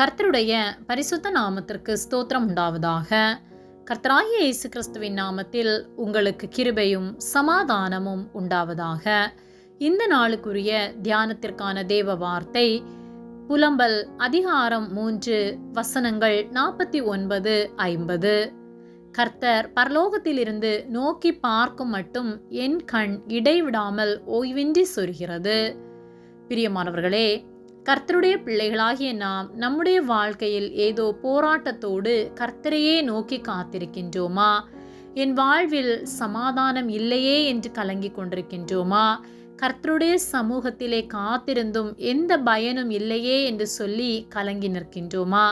கர்த்தருடைய பரிசுத்த நாமத்திற்கு ஸ்தோத்திரம் உண்டாவதாக. கர்த்தராகிய இயேசு கிறிஸ்துவின் நாமத்தில் உங்களுக்கு கிருபையும் சமாதானமும் உண்டாவதாக. இந்த நாளுக்குரிய தியானத்திற்கான தேவ வார்த்தை புலம்பல் அதிகாரம் மூன்று வசனங்கள் நாற்பத்தி ஒன்பது ஐம்பது. கர்த்தர் பரலோகத்திலிருந்து நோக்கி பார்க்கும் மட்டும் என் கண் இடைவிடாமல் ஓய்வின்றி சொரிகிறது. பிரியமானவர்களே கர்த்தருடைய பிள்ளைகளாகிய நாம் நம்முடைய வாழ்க்கையில் ஏதோ போராட்டத்தோடு கர்த்தரையே நோக்கி காத்திருக்கின்றோமா? என் வாழ்வில் சமாதானம் இல்லையே என்று கலங்கிக் கொண்டிருக்கின்றோமா? கர்த்தருடைய சமூகத்திலே காத்திருந்தும் எந்த பயனும் இல்லையே என்று சொல்லி கலங்கி நிற்கின்றோமா?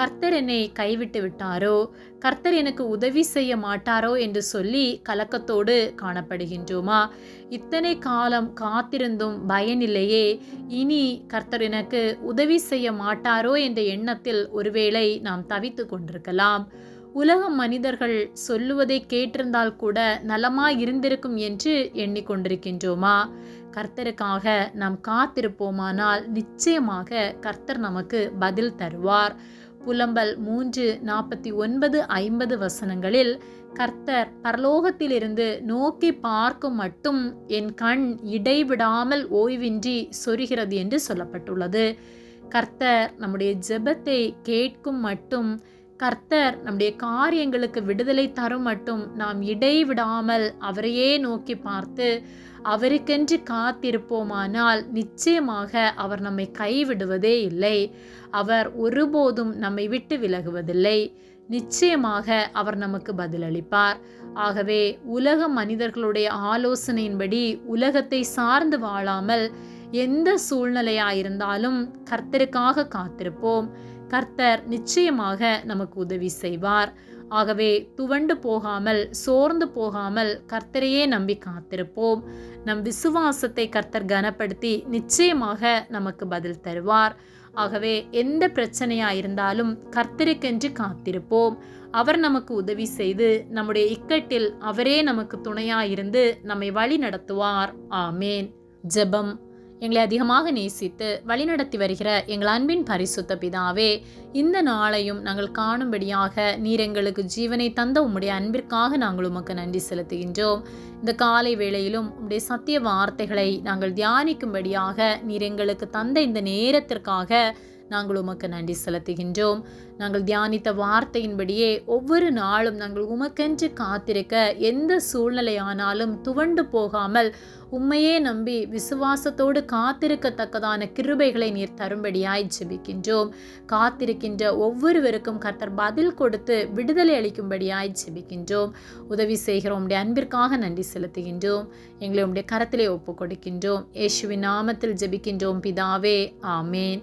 கர்த்தர் என்னை கைவிட்டு விட்டாரோ? கர்த்தர் எனக்கு உதவி செய்ய மாட்டாரோ? என்று சொல்லி கலக்கத்தோடு காணப்படுகின்றோமா? இத்தனை காலம் காத்திருந்தும் பயனில்லையே. இனி கர்த்தர் எனக்கு உதவி செய்ய மாட்டாரோ? என்ற எண்ணத்தில் ஒருவேளை நாம் தவித்து கொண்டிருக்கலாம். உலக மனிதர்கள் சொல்லுவதை கேட்டிருந்தால் கூட நலமாய் இருந்திருக்கும் என்று எண்ணிக்கொண்டிருக்கின்றோமா? கர்த்தருக்காக நாம் காத்திருப்போமானால் நிச்சயமாக கர்த்தர் நமக்கு பதில் தருவார். புலம்பல் மூன்று நாற்பத்தி ஒன்பது ஐம்பது வசனங்களில் கர்த்தர் பரலோகத்திலிருந்து நோக்கி பார்க்கும் மட்டும் என் கண் இடைவிடாமல் ஓய்வின்றி சொரிகிறது என்று சொல்லப்பட்டுள்ளது. கர்த்தர் நம்முடைய ஜெபத்தை கேட்கும் மட்டும் கர்த்தர் நம்முடைய காரியங்களுக்கு விடுதலை தரும் மட்டும் நாம் இடைவிடாமல் அவரையே நோக்கி பார்த்து அவருக்கென்று காத்திருப்போமானால் நிச்சயமாக அவர் நம்மை கைவிடுவதே இல்லை. அவர் ஒருபோதும் நம்மை விட்டு விலகுவதில்லை. நிச்சயமாக அவர் நமக்கு பதிலளிப்பார். ஆகவே உலக மனிதர்களுடைய ஆலோசனையின்படி உலகத்தை சார்ந்து வாழாமல் எந்த சூழ்நிலையாயிருந்தாலும் கர்த்தருக்காக காத்திருப்போம். கர்த்தர் நிச்சயமாக நமக்கு உதவி செய்வார். ஆகவே துவண்டு போகாமல் சோர்ந்து போகாமல் கர்த்தரையே நம்பி காத்திருப்போம். நம் விசுவாசத்தை கர்த்தர் கனப்படுத்தி நிச்சயமாக நமக்கு பதில் தருவார். ஆகவே எந்த பிரச்சனையாக இருந்தாலும் கர்த்தருக்கென்று காத்திருப்போம். அவர் நமக்கு உதவி செய்து நம்முடைய இக்கட்டில் அவரே நமக்கு துணையாக இருந்து நம்மை வழி நடத்துவார் ஆமேன். ஜெபம். எங்களை அதிகமாக நேசித்து வழிநடத்தி வருகிற எங்கள் அன்பின் பரிசுத்த பிதாவே இந்த நாளையும் நாங்கள் காணும்படியாக நீர் எங்களுக்கு ஜீவனை தந்த உம்முடைய அன்பிற்காக நாங்கள் உமக்கு நன்றி செலுத்துகின்றோம். இந்த காலை வேளையிலும் உம்முடைய சத்திய வார்த்தைகளை நாங்கள் தியானிக்கும்படியாக நீர் எங்களுக்கு தந்த இந்த நேரத்திற்காக நாங்கள் உமக்கு நன்றி செலுத்துகின்றோம். நாங்கள் தியானித்த வார்த்தையின்படியே ஒவ்வொரு நாளும் நாங்கள் உமக்கென்று காத்திருக்க எந்த சூழ்நிலையானாலும் துவண்டு போகாமல் உண்மையே நம்பி விசுவாசத்தோடு காத்திருக்கத்தக்கதான கிருபைகளை நீர் தரும்படியாய் ஜெபிக்கின்றோம். காத்திருக்கின்ற ஒவ்வொருவருக்கும் கர்த்தர் பதில் கொடுத்து விடுதலை அளிக்கும்படியாய் ஜெபிக்கின்றோம். உதவி செய்கிறோம் உடைய அன்பிற்காக நன்றி செலுத்துகின்றோம். எங்களை உடைய கரத்திலே ஒப்பு கொடுக்கின்றோம் இயேசுவின் நாமத்தில் ஜெபிக்கின்றோம். பிதாவே ஆமேன்.